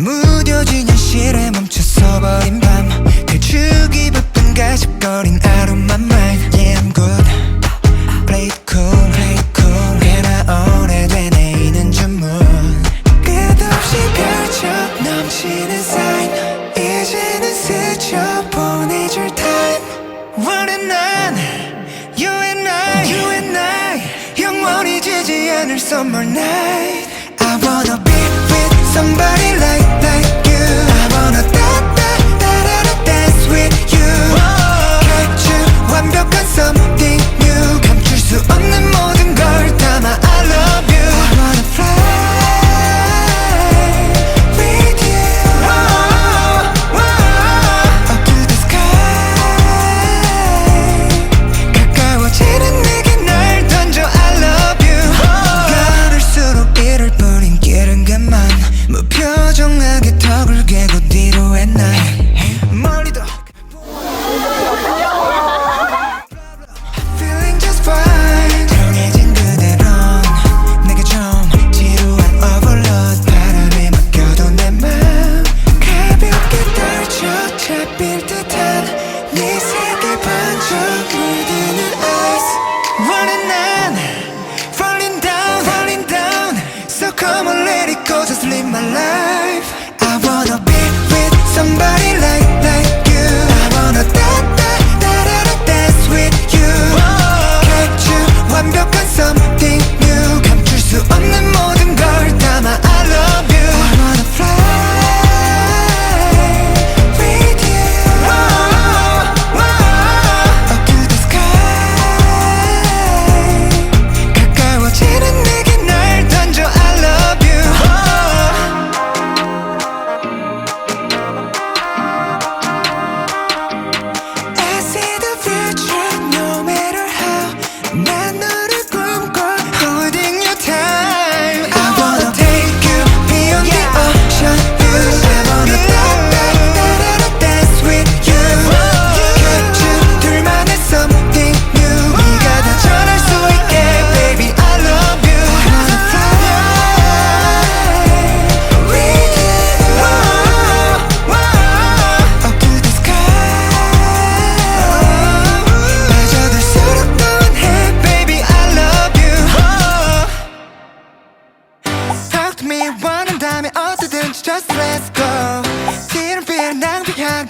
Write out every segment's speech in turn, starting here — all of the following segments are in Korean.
무뎌진 현실에 멈춰 서버린 밤 대주기 바쁜 가십거린 out of my mind Yeah I'm good Play it cool Play it cool 꽤나 오래된 애인은 주문 끝없이 펼쳐 넘치는 sign 이제는 스쳐 보내줄 time One and none You and I You and I 영원히 지지 않을 summer night I wanna be with somebody 참 Easy, que pancho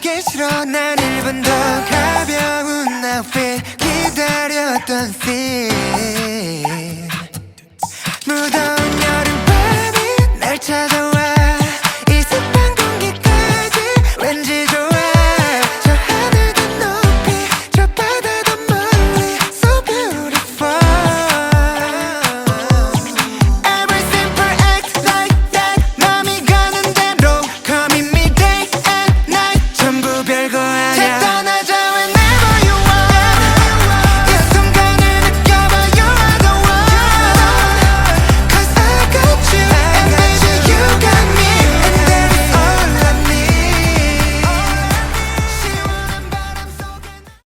가기 싫어. 난 1분 더 가벼운 outfit 기다렸던 feel